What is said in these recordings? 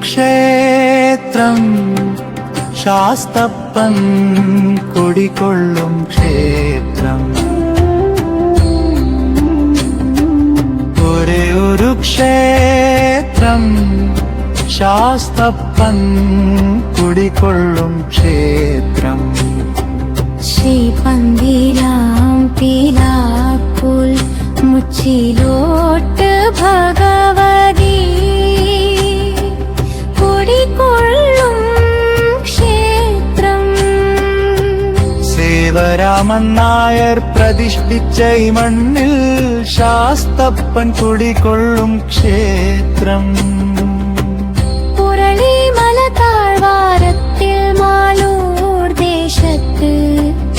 ക്ഷേത്രം ശാസ്തപ്പൻ കുടികൊള്ളും ക്ഷേത്രം. ഒരേ ഒരു ക്ഷേത്രം ശാസ്തപ്പൻ കുടികൊള്ളും ക്ഷേത്രം. ശ്രീപന്തിരാം പീലാപ്പുൽ മുച്ചിലോട്ട് ഭഗവതി സേവരാമൻ നായർ പ്രതിഷ്ഠിച്ച ഈ മണ്ണിൽ ശാസ്തപ്പൻ കുടികൊള്ളും ക്ഷേത്രം. പന്തിലാം താഴ്വാരത്തിൽ മാലൂർ ദേശത്ത്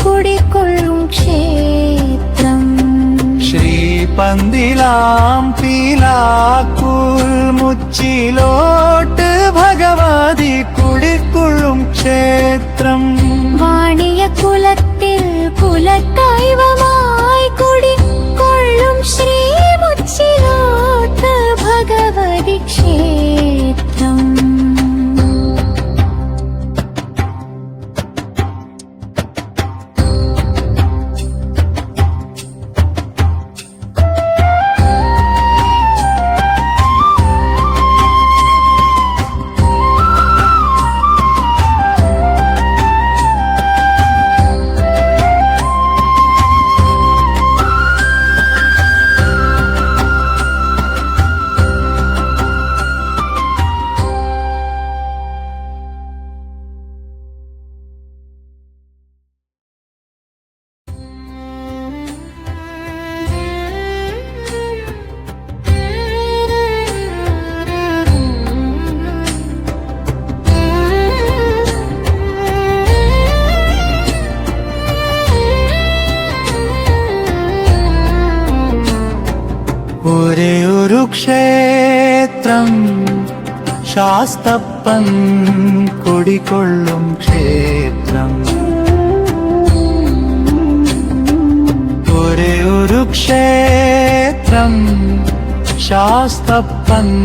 കുടികൊള്ളും ക്ഷേത്രം. ശ്രീപന്തിലാം പീലാക്കൂൽ മുച്ചിലോട്ട് ഭഗവതി കുടിക്കൊള്ളും ക്ഷേത്രം. വാണിയ കുലത്തിൽ क्षेत्रं शास्तप्पुडिकोल्लु क्षेत्रं क्षेत्रं शास्त्रपन्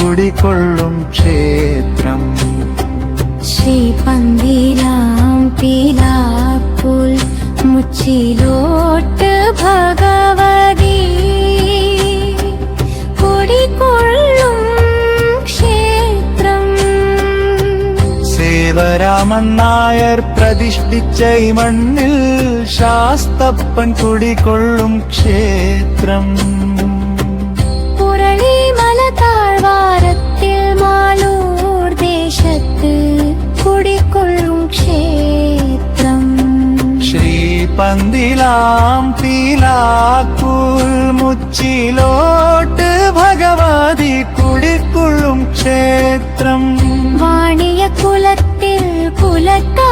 कुडिकोल्लु क्षेत्रं श्रीपन्दिल् लोट സേവരാമൻ നായർ പ്രതിഷ്ഠിച്ച ഈ മണ്ണിൽ ശാസ്തപ്പൻ കുടികൊള്ളും ക്ഷേത്രം. പന്തിലാം പീലാക്കൂൽ മുച്ചിലോട്ട് ഭഗവതി കുടിക്കുള്ളും ക്ഷേത്രം. വാണിയ കുലത്തിൽ కులత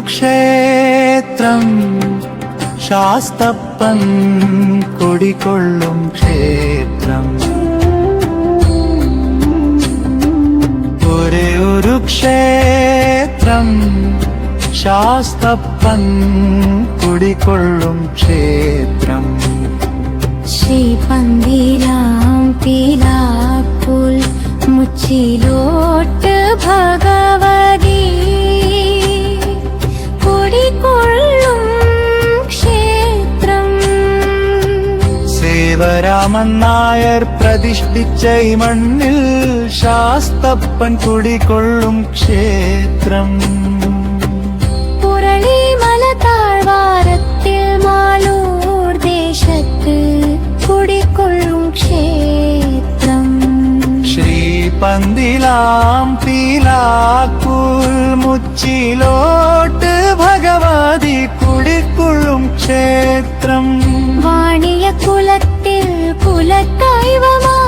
ഒരു ക്ഷേത്രം ശാസ്തപ്പൻ കുടികൊള്ളും ക്ഷേത്രം ഒരേ ഒരു ക്ഷേത്രം ശാസ്തപ്പൻ കുടികൊള്ളും ക്ഷേത്രം ശ്രീപന്തിരാം പീലാപ്പുൽ മുച്ചിലോട്ട് ഭഗവതി രാമൻ നായർ പ്രതിഷ്ഠിച്ച ഈ മണ്ണിൽ ശാസ്തപ്പൻ കുടികൊള്ളും ക്ഷേത്രം പുരളി മല താഴ്വാരത്തിൽ മാലൂർ ദേശത്ത് കുടിക്കൊള്ളും ക്ഷേത്രം ശ്രീപന്തിലാം പീലാക്കൂൽ മുച്ചിലോട്ട് ഭഗവതി കുടിക്കൊള്ളും ക്ഷേത്രം വാണിയ കുലത്തിൽ കുലക്കൈവമാ